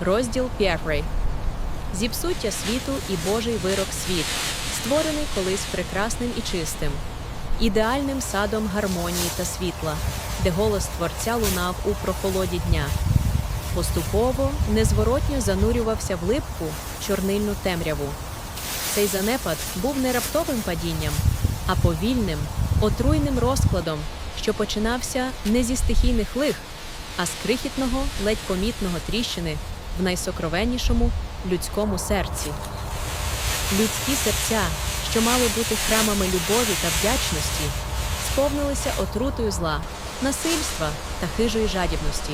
Розділ 5. Зіпсуття світу і Божий вирок світ, створений колись прекрасним і чистим, ідеальним садом гармонії та світла, де голос Творця лунав у прохолоді дня. Поступово, незворотньо занурювався в липку чорнильну темряву. Цей занепад був не раптовим падінням, а повільним, отруйним розкладом, що починався не зі стихійних лих, а з крихітного, ледь помітного тріщини в найсокровеннішому людському серці. Людські серця, що мали бути храмами любові та вдячності, сповнилися отрутою зла, насильства та хижої жадібності.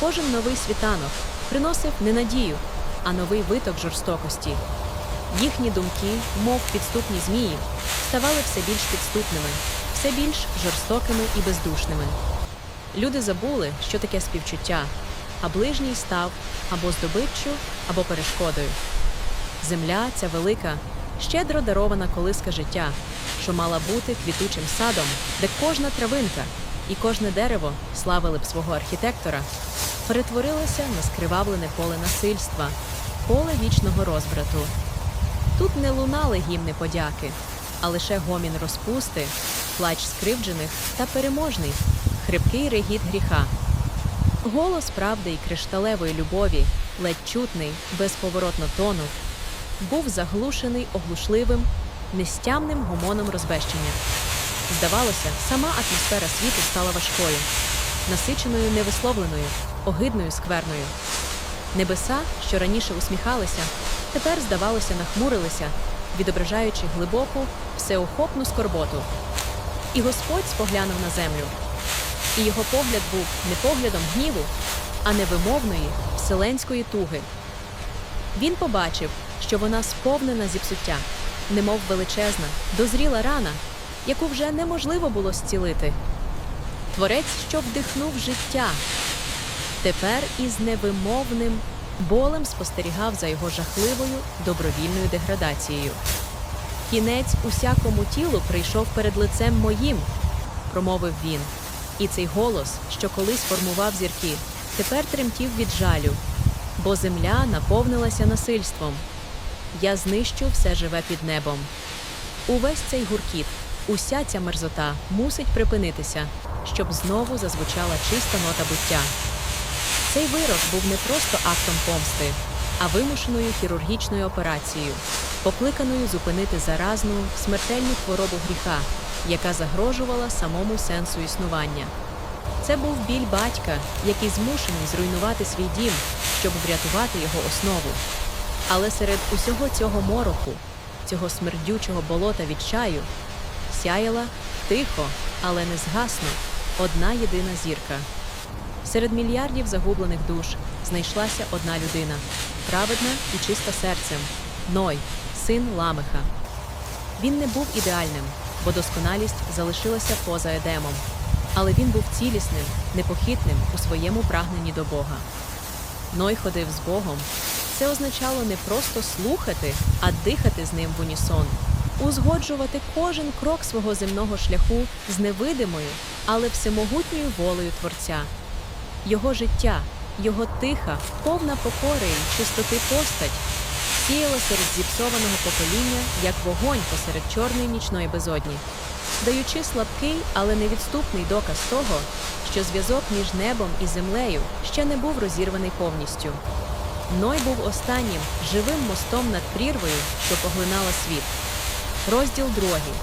Кожен новий світанок приносив не надію, а новий виток жорстокості. Їхні думки, мов підступні змії, ставали все більш підступними, все більш жорстокими і бездушними. Люди забули, що таке співчуття, а ближній став або здобиччю, або перешкодою. Земля ця велика, щедро дарована колиска життя, що мала бути квітучим садом, де кожна травинка і кожне дерево славили б свого архітектора, перетворилося на скривавлене поле насильства, поле вічного розбрату. Тут не лунали гімни подяки, а лише гомін розпусти, плач скривджених та переможний, хрипкий регіт гріха. Голос правди і кришталевої любові, ледь чутний, безповоротно тонув, був заглушений оглушливим, нестямним гомоном розбещення. Здавалося, сама атмосфера світу стала важкою, насиченою невисловленою, огидною скверною. Небеса, що раніше усміхалися, тепер, здавалося, нахмурилися, відображаючи глибоку, всеохопну скорботу. І Господь споглянув на землю. І його погляд був не поглядом гніву, а невимовної вселенської туги. Він побачив, що вона сповнена зіпсуття, немов величезна, дозріла рана, яку вже неможливо було зцілити. Творець, що вдихнув життя, тепер із невимовним болем спостерігав за його жахливою добровільною деградацією. Кінець усякому тілу прийшов перед лицем моїм, промовив він. І цей голос, що колись формував зірки, тепер тремтів від жалю, бо земля наповнилася насильством. Я знищу все живе під небом. Увесь цей гуркіт, уся ця мерзота мусить припинитися, щоб знову зазвучала чиста нота буття. Цей вирок був не просто актом помсти, а вимушеною хірургічною операцією, покликаною зупинити заразну, смертельну хворобу гріха, яка загрожувала самому сенсу існування. Це був біль батька, який змушений зруйнувати свій дім, щоб врятувати його основу. Але серед усього цього мороку, цього смердючого болота від чаю, сяяла тихо, але не згасно, одна єдина зірка. Серед мільярдів загублених душ знайшлася одна людина, праведна і чиста серцем Ной, син Ламеха. Він не був ідеальним, бо досконалість залишилася поза Едемом, але він був цілісним, непохитним у своєму прагненні до Бога. Ной ходив з Богом. Це означало не просто слухати, а дихати з ним в унісон, узгоджувати кожен крок свого земного шляху з невидимою, але всемогутньою волею Творця. Його життя, його тиха, повна покори й чистоти постать сіяла серед зіпсованого покоління, як вогонь посеред чорної нічної безодні, даючи слабкий, але невідступний доказ того, що зв'язок між небом і землею ще не був розірваний повністю. Ной був останнім живим мостом над прірвою, що поглинала світ. Розділ другий.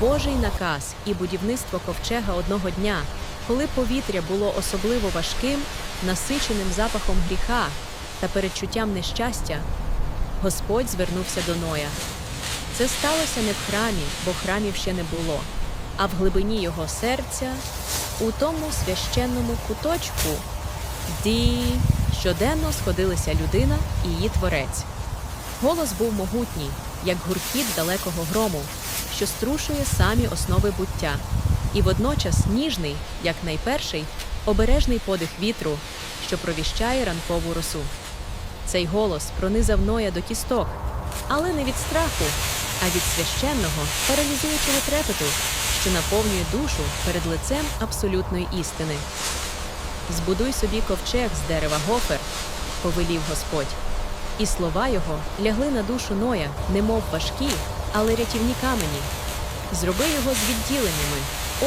Божий наказ і будівництво ковчега одного дня, коли повітря було особливо важким, насиченим запахом гріха та передчуттям нещастя, Господь звернувся до Ноя. Це сталося не в храмі, бо храмів ще не було, а в глибині його серця, у тому священному куточку, де щоденно сходилися людина і її творець. Голос був могутній, як гуркіт далекого грому, що струшує самі основи буття, і водночас ніжний, як найперший, обережний подих вітру, що провіщає ранкову росу. Цей голос пронизав Ноя до кісток, але не від страху, а від священного, паралізуючого трепету, що наповнює душу перед лицем абсолютної істини. Збудуй собі ковчег з дерева гофер, повелів Господь. І слова його лягли на душу Ноя, немов важкі, але рятівні камені. Зроби його з відділеннями,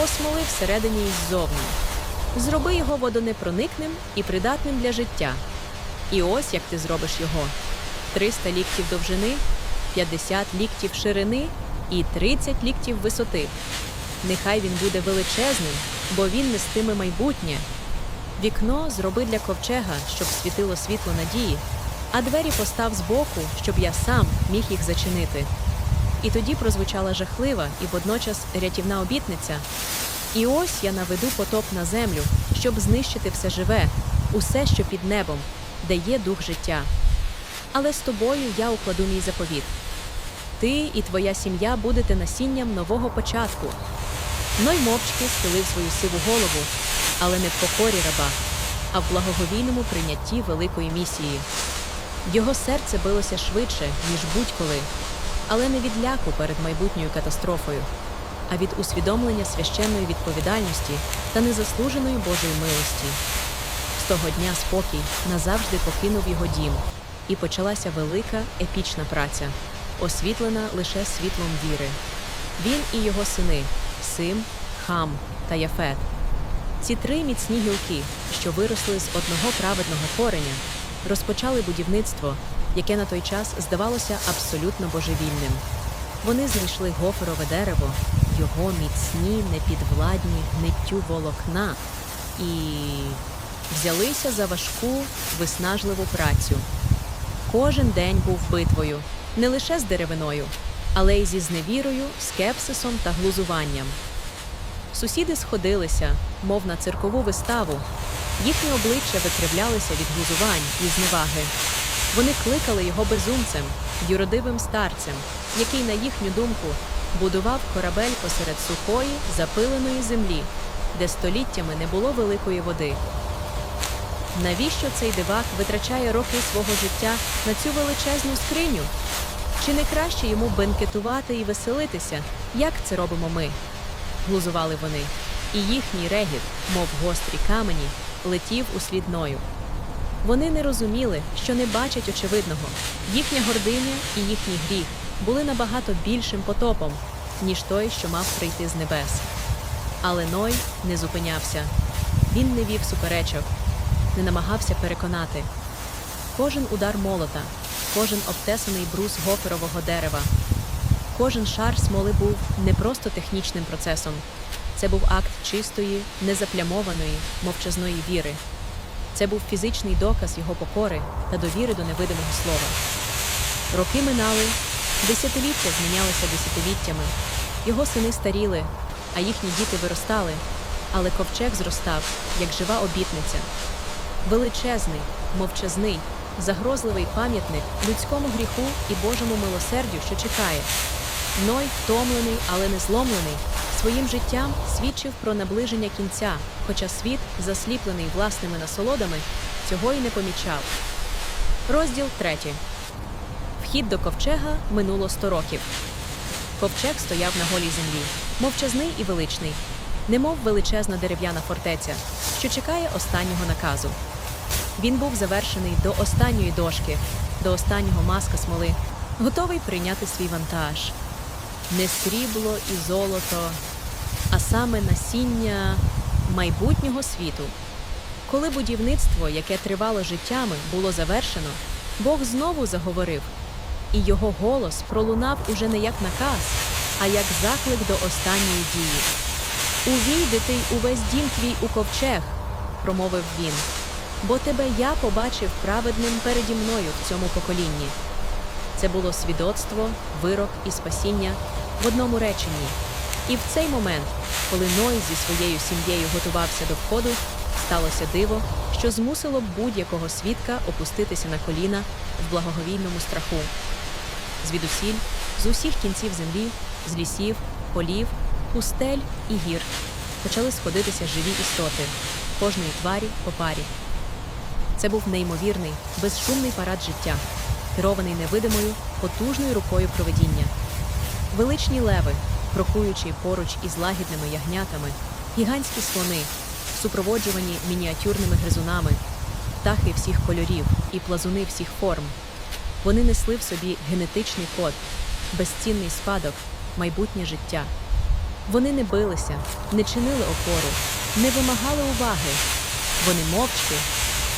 осмоли всередині і ззовні. Зроби його водонепроникним і придатним для життя. І ось як ти зробиш його: 300 ліктів довжини, 50 ліктів ширини і 30 ліктів висоти. Нехай він буде величезним, бо він нестиме майбутнє. Вікно зроби для ковчега, щоб світило світло надії, а двері постав збоку, щоб я сам міг їх зачинити. І тоді прозвучала жахлива і водночас рятівна обітниця. І ось я наведу потоп на землю, щоб знищити все живе, усе, що під небом, де є дух життя. Але з тобою я укладу мій заповіт. Ти і твоя сім'я будете насінням нового початку. Ной мовчки схилив свою сиву голову, але не в покорі раба, а в благоговійному прийнятті великої місії. Його серце билося швидше, ніж будь-коли, але не від ляку перед майбутньою катастрофою, а від усвідомлення священної відповідальності та незаслуженої Божої милості. Того дня спокій назавжди покинув його дім, і почалася велика епічна праця, освітлена лише світлом віри. Він і його сини Сим, Хам та Яфет. Ці три міцні гілки, що виросли з одного праведного кореня, розпочали будівництво, яке на той час здавалося абсолютно божевільним. Вони знайшли гоферове дерево, його міцні, непідвладні гниттю волокна і взялися за важку, виснажливу працю. Кожен день був битвою не лише з деревиною, але й зі зневірою, скепсисом та глузуванням. Сусіди сходилися, мов на циркову виставу. Їхні обличчя викривлялися від глузувань і зневаги. Вони кликали його безумцем, юродивим старцем, який, на їхню думку, будував корабель посеред сухої, запиленої землі, де століттями не було великої води. Навіщо цей дивак витрачає роки свого життя на цю величезну скриню? Чи не краще йому бенкетувати і веселитися, як це робимо ми? Глузували вони, і їхній регіт, мов гострі камені, летів услід Ною. Вони не розуміли, що не бачать очевидного. Їхня гординя і їхній гріх були набагато більшим потопом, ніж той, що мав прийти з небес. Але Ной не зупинявся. Він не вів суперечок, не намагався переконати. Кожен удар молота, кожен обтесаний брус гоферового дерева, кожен шар смоли був не просто технічним процесом. Це був акт чистої, незаплямованої, мовчазної віри. Це був фізичний доказ його покори та довіри до невидимого слова. Роки минали, десятиліття змінялися десятиліттями. Його сини старіли, а їхні діти виростали, але ковчег зростав, як жива обітниця. Величезний, мовчазний, загрозливий пам'ятник людському гріху і Божому милосердю, що чекає. Ной, втомлений, але не зломлений, своїм життям свідчив про наближення кінця, хоча світ, засліплений власними насолодами, цього й не помічав. Розділ третій. Вхід до ковчега минуло сто років. Ковчег стояв на голій землі, мовчазний і величний, немов величезна дерев'яна фортеця, що чекає останнього наказу. Він був завершений до останньої дошки, до останнього маска смоли, готовий прийняти свій вантаж. Не срібло і золото, а саме насіння майбутнього світу. Коли будівництво, яке тривало життями, було завершено, Бог знову заговорив, і його голос пролунав уже не як наказ, а як заклик до останньої дії. Увійди ти увесь дім твій у ковчег, промовив він, бо тебе я побачив праведним переді мною в цьому поколінні. Це було свідоцтво, вирок і спасіння в одному реченні. І в цей момент, коли Ной зі своєю сім'єю готувався до входу, сталося диво, що змусило будь-якого свідка опуститися на коліна в благоговійному страху. Звідусіль, з усіх кінців землі, з лісів, полів, пустель і гір почали сходитися живі істоти, кожної тварі по парі. Це був неймовірний, безшумний парад життя, керований невидимою, потужною рукою проведіння. Величні леви, крокуючи поруч із лагідними ягнятами, гігантські слони, супроводжувані мініатюрними гризунами, птахи всіх кольорів, і плазуни всіх форм. Вони несли в собі генетичний код, безцінний спадок, майбутнє життя. Вони не билися, не чинили опору, не вимагали уваги. Вони мовчки,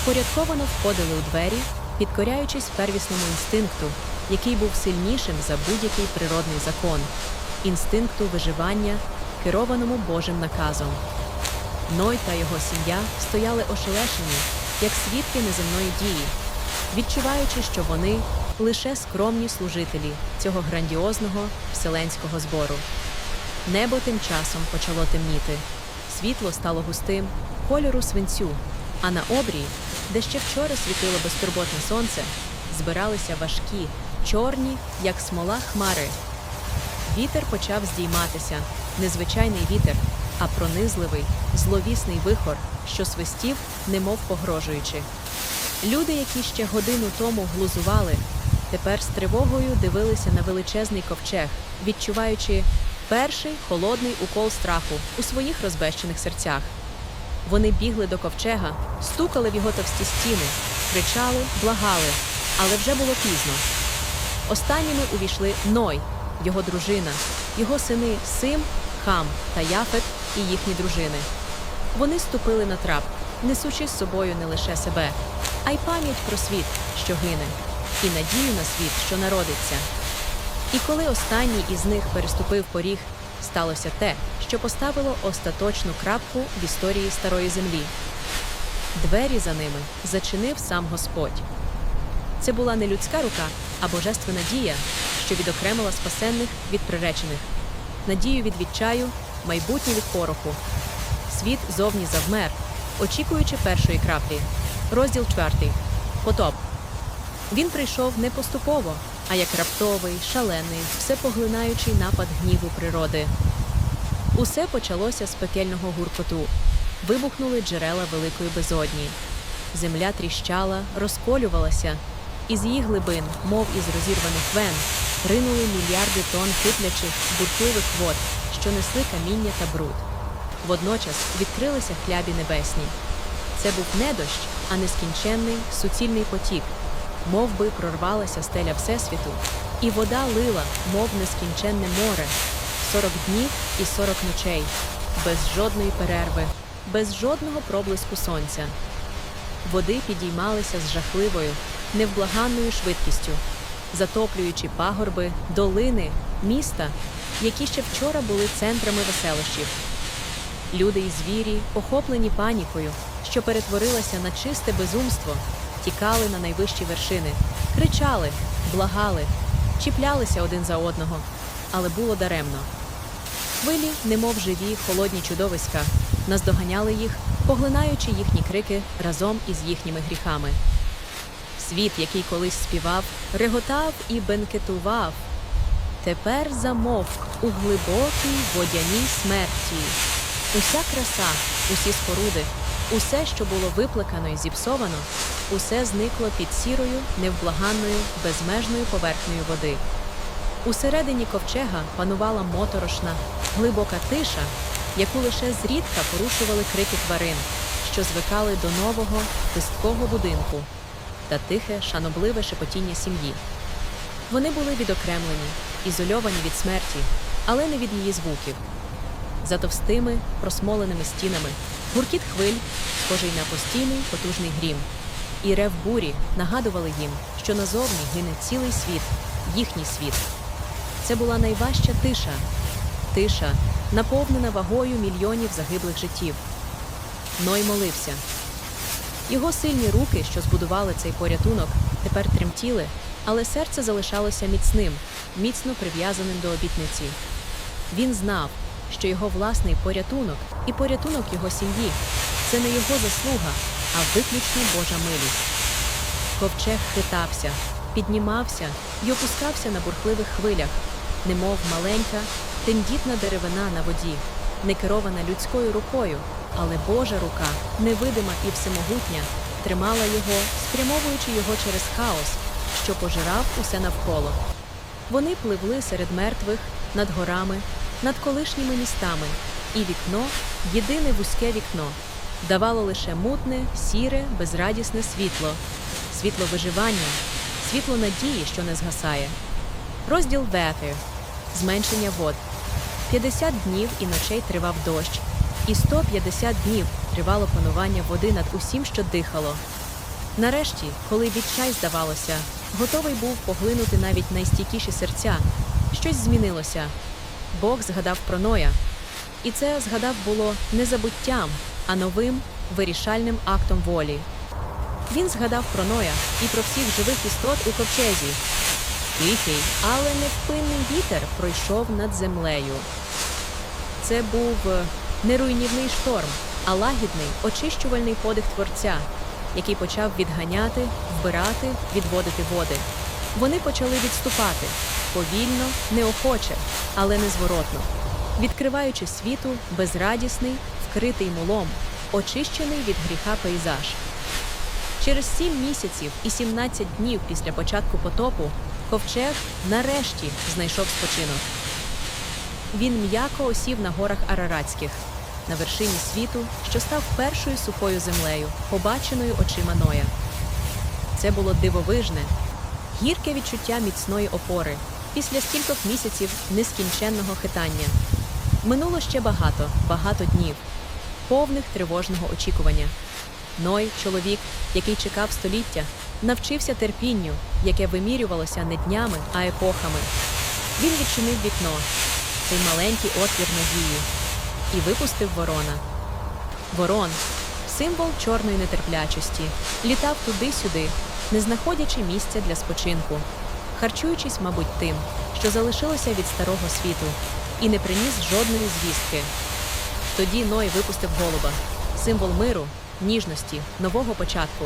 впорядковано входили у двері, підкоряючись первісному інстинкту, який був сильнішим за будь-який природний закон інстинкту виживання, керованому Божим наказом. Ной та його сім'я стояли ошелешені, як свідки неземної дії, відчуваючи, що вони лише скромні служителі цього грандіозного вселенського збору. Небо тим часом почало темніти. Світло стало густим, кольору свинцю, а на обрії, де ще вчора світило безтурботне сонце, збиралися важкі, чорні, як смола хмари. Вітер почав здійматися, незвичайний вітер, а пронизливий, зловісний вихор, що свистів, немов погрожуючи. Люди, які ще годину тому глузували, тепер з тривогою дивилися на величезний ковчег, відчуваючи перший холодний укол страху у своїх розбещених серцях. Вони бігли до ковчега, стукали в його товсті стіни, кричали, благали, але вже було пізно. Останніми увійшли Ной, його дружина, його сини Сим, Хам та Яфет і їхні дружини. Вони ступили на трап, несучи з собою не лише себе, а й пам'ять про світ, що гине, і надію на світ, що народиться. І коли останній із них переступив поріг, сталося те, що поставило остаточну крапку в історії старої землі. Двері за ними зачинив сам Господь. Це була не людська рука, а божественна дія, що відокремила спасенних від приречених, надію від відчаю, майбутнє від пороху. Світ зовні завмер, очікуючи першої краплі. Розділ чвертий. Потоп. Він прийшов не поступово, а як раптовий, шалений, всепоглинаючий напад гніву природи. Усе почалося з пекельного гуркоту. Вибухнули джерела великої безодні. Земля тріщала, розколювалася, із її глибин, мов із розірваних вен, ринули мільярди тонн киплячих, бурхливих вод, що несли каміння та бруд. Водночас відкрилися хлябі небесні. Це був не дощ, а нескінченний, суцільний потік, мов би прорвалася стеля Всесвіту, і вода лила, мов нескінченне море, сорок днів і сорок ночей, без жодної перерви, без жодного проблиску сонця. Води підіймалися з жахливою, невблаганною швидкістю, затоплюючи пагорби, долини, міста, які ще вчора були центрами веселощів. Люди і звірі, охоплені панікою, що перетворилася на чисте безумство, тікали на найвищі вершини, кричали, благали, чіплялися один за одного, але було даремно. Хвилі, немов живі, холодні чудовиська, наздоганяли їх, поглинаючи їхні крики разом із їхніми гріхами. Світ, який колись співав, реготав і бенкетував, тепер замовк у глибокій водяній смерті. Уся краса, усі споруди, усе, що було виплекано і зіпсовано, усе зникло під сірою, невблаганною, безмежною поверхнею води. Усередині ковчега панувала моторошна, глибока тиша, яку лише зрідка порушували крики тварин, що звикали до нового, писткого будинку та тихе, шанобливе шепотіння сім'ї. Вони були відокремлені, ізольовані від смерті, але не від її звуків. За товстими, просмоленими стінами, гуркіт хвиль, схожий на постійний потужний грім, і рев бурі нагадували їм, що назовні гине цілий світ, їхній світ. Це була найважча тиша, тиша, наповнена вагою мільйонів загиблих життів. Ной молився. Його сильні руки, що збудували цей порятунок, тепер тремтіли, але серце залишалося міцним, міцно прив'язаним до обітниці. Він знав, що його власний порятунок і порятунок його сім'ї це не його заслуга, а виключно Божа милість. Ковчег хитався, піднімався і опускався на бурхливих хвилях, немов маленька, тендітна деревина на воді, не керована людською рукою, але Божа рука, невидима і всемогутня, тримала його, спрямовуючи його через хаос, що пожирав усе навколо. Вони пливли серед мертвих, над горами, над колишніми містами, і вікно, єдине вузьке вікно, давало лише мутне, сіре, безрадісне світло, світло виживання, світло надії, що не згасає. Розділ Ветер зменшення вод. 50 днів і ночей тривав дощ, і 150 днів тривало панування води над усім, що дихало. Нарешті, коли відчай, здавалося, готовий був поглинути навіть найстійкіші серця, щось змінилося. Бог згадав про Ноя, і це згадав було не забуттям, а новим вирішальним актом волі. Він згадав про Ноя і про всіх живих істот у ковчезі. Тихий, але невпинний вітер пройшов над землею. Це був е, не руйнівний шторм, а лагідний, очищувальний подих творця, який почав відганяти, вбирати, відводити води. Вони почали відступати повільно, неохоче, але незворотно, відкриваючи світу безрадісний, вкритий мулом, очищений від гріха пейзаж. Через сім місяців і 17 днів після початку потопу ковчег нарешті знайшов спочинок. Він м'яко осів на горах Араратських, на вершині світу, що став першою сухою землею, побаченою очима Ноя. Це було дивовижне, гірке відчуття міцної опори після стількох місяців нескінченного хитання. Минуло ще багато, багато днів, повних тривожного очікування. Ной, чоловік, який чекав століття, навчився терпінню, яке вимірювалося не днями, а епохами. Він відчинив вікно, цей маленький отвір надії, і випустив ворона. Ворон символ чорної нетерплячості, літав туди-сюди, не знаходячи місця для спочинку, харчуючись, мабуть, тим, що залишилося від старого світу, і не приніс жодної звістки. Тоді Ной випустив голуба, символ миру, ніжності, нового початку.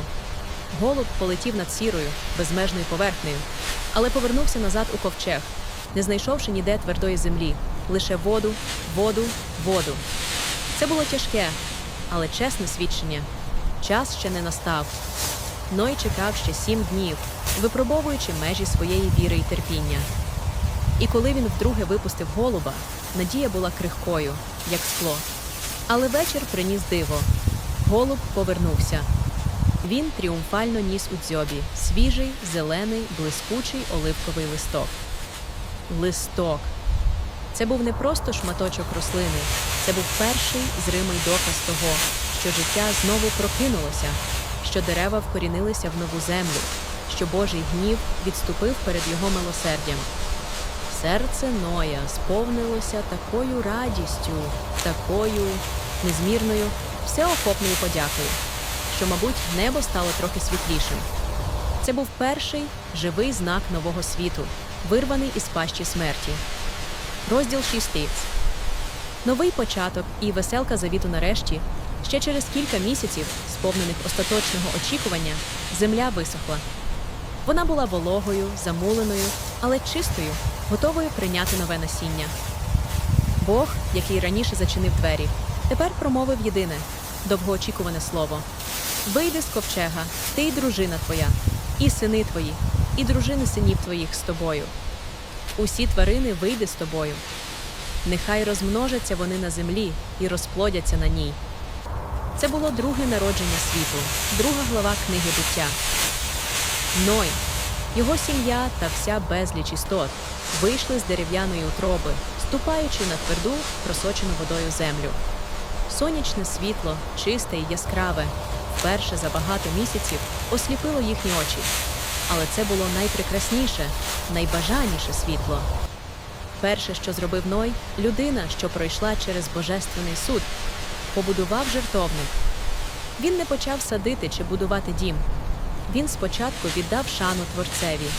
Голуб полетів над сірою, безмежною поверхнею, але повернувся назад у ковчег, не знайшовши ніде твердої землі, лише воду, воду, воду. Це було тяжке, але чесне свідчення. Час ще не настав. Ной чекав ще сім днів, випробовуючи межі своєї віри і терпіння. І коли він вдруге випустив голуба, надія була крихкою, як скло. Але вечір приніс диво. Голуб повернувся. Він тріумфально ніс у дзьобі свіжий, зелений, блискучий оливковий листок. Листок. Це був не просто шматочок рослини, це був перший зримий доказ того, що життя знову прокинулося, що дерева вкорінилися в нову землю, що Божий гнів відступив перед його милосердям. Серце Ноя сповнилося такою радістю, такою незмірною, всеохопною подякою, що, мабуть, небо стало трохи світлішим. Це був перший живий знак нового світу, вирваний із пащі смерті. Розділ 6. Новий початок і веселка завіту нарешті. Ще через кілька місяців, сповнених остаточного очікування, земля висохла. Вона була вологою, замуленою, але чистою, готовою прийняти нове насіння. Бог, який раніше зачинив двері, тепер промовив єдине довгоочікуване слово: Вийди з ковчега, ти й дружина твоя, і сини твої, і дружини синів твоїх з тобою. Усі тварини вийди з тобою. Нехай розмножаться вони на землі і розплодяться на ній. Це було друге народження світу, друга глава книги буття. Ной, його сім'я та вся безліч істот вийшли з дерев'яної утроби, ступаючи на тверду, просочену водою землю. Сонячне світло, чисте й яскраве, вперше за багато місяців осліпило їхні очі. Але це було найпрекрасніше, найбажаніше світло. Перше, що зробив Ной, людина, що пройшла через божественний суд, побудував жертовник. Він не почав садити чи будувати дім. Він спочатку віддав шану творцеві.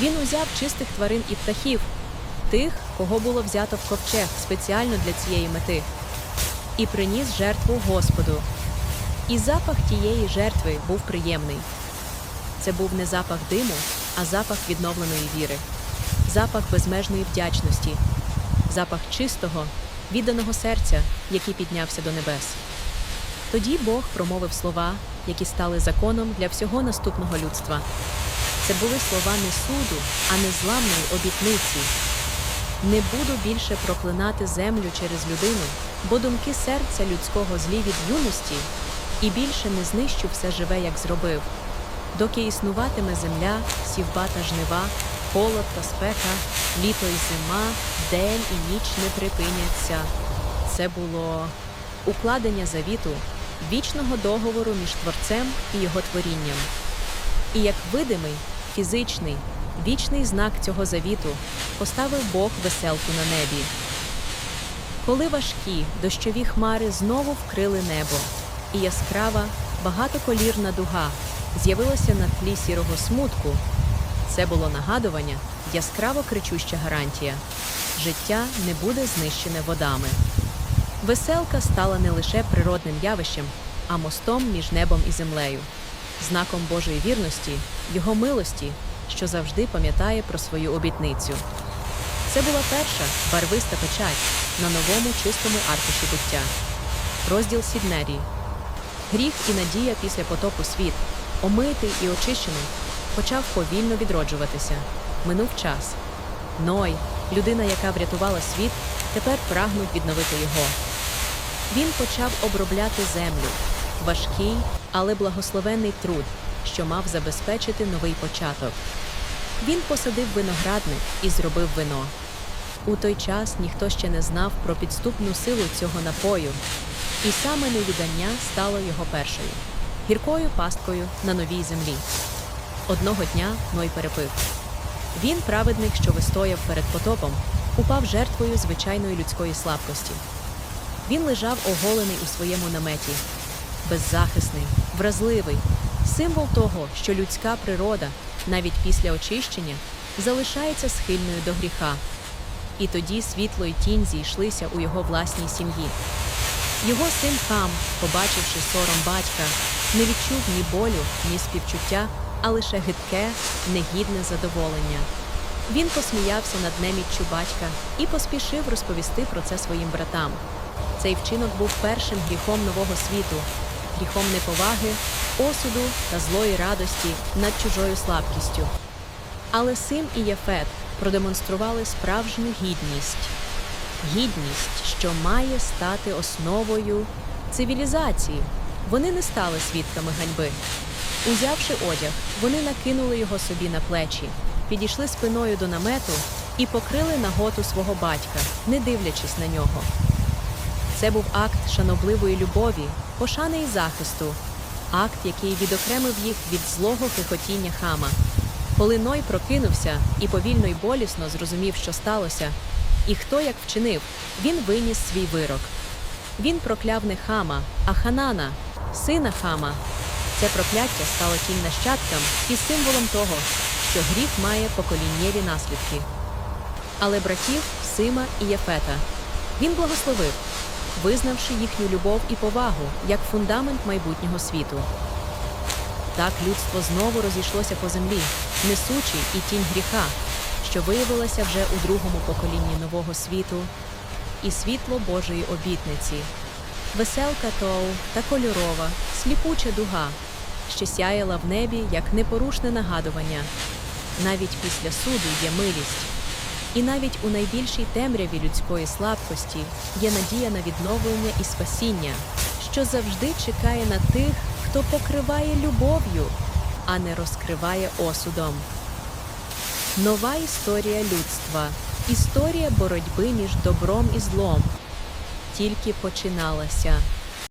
Він узяв чистих тварин і птахів, тих, кого було взято в ковчег спеціально для цієї мети, і приніс жертву Господу. І запах тієї жертви був приємний. Це був не запах диму, а запах відновленої віри, запах безмежної вдячності, запах чистого, відданого серця, який піднявся до небес. Тоді Бог промовив слова, які стали законом для всього наступного людства. Це були слова не суду, а незламної обітниці. Не буду більше проклинати землю через людину, бо думки серця людського злі від юності, і більше не знищу все живе, як зробив. доки існуватиме земля, сівба та жнива, холод та спека, літо і зима, день і ніч не припиняться. Це було укладення завіту, вічного договору між творцем і його творінням. І як видимий, фізичний, вічний знак цього завіту поставив Бог веселку на небі. Коли важкі дощові хмари знову вкрили небо, і яскрава, багатоколірна дуга з'явилася на тлі сірого смутку, це було нагадування, яскраво кричуща гарантія. Життя не буде знищене водами. Веселка стала не лише природним явищем, а мостом між небом і землею, знаком Божої вірності, його милості, що завжди пам'ятає про свою обітницю. Це була перша барвиста печать на новому чистому аркуші буття. Розділ Сіднерії. Гріх і надія після потопу світ, омитий і очищений, почав повільно відроджуватися. Минув час. Ной, людина, яка врятувала світ, тепер прагнуть відновити його. Він почав обробляти землю, важкий, але благословенний труд, що мав забезпечити новий початок. Він посадив виноградник і зробив вино. У той час ніхто ще не знав про підступну силу цього напою, і саме невідання стало його першою гіркою пасткою на новій землі. Одного дня Ной перепив. Він, праведник, що вистояв перед потопом, упав жертвою звичайної людської слабкості. Він лежав оголений у своєму наметі, беззахисний, вразливий, символ того, що людська природа, навіть після очищення, залишається схильною до гріха. І тоді світло й тінь зійшлися у його власній сім'ї. Його син Хам, побачивши сором батька, не відчув ні болю, ні співчуття, а лише гидке, негідне задоволення. Він посміявся над неміччю батька і поспішив розповісти про це своїм братам. Цей вчинок був першим гріхом нового світу, гріхом неповаги, осуду та злої радості над чужою слабкістю. Але Сим і Єфет продемонстрували справжню гідність. Гідність, що має стати основою цивілізації. Вони не стали свідками ганьби. Узявши одяг, вони накинули його собі на плечі, підійшли спиною до намету і покрили наготу свого батька, не дивлячись на нього. Це був акт шанобливої любові, пошани і захисту, акт, який відокремив їх від злого хихотіння хама. Коли Ной прокинувся і повільно й болісно зрозумів, що сталося, і хто як вчинив, він виніс свій вирок. Він прокляв не хама, а ханана, сина хама. Це прокляття стало тим нащадкам і символом того, що гріх має поколіннєві наслідки. Але братів Сима і Єфета він благословив, визнавши їхню любов і повагу як фундамент майбутнього світу. Так людство знову розійшлося по землі, несучи і тінь гріха, що виявилася вже у другому поколінні нового світу, і світло Божої обітниці, веселка Тоу та кольорова, сліпуча дуга, що сяяла в небі як непорушне нагадування. Навіть після суду є милість. І навіть у найбільшій темряві людської слабкості є надія на відновлення і спасіння, що завжди чекає на тих, хто покриває любов'ю, а не розкриває осудом. Нова історія людства, історія боротьби між добром і злом тільки починалася.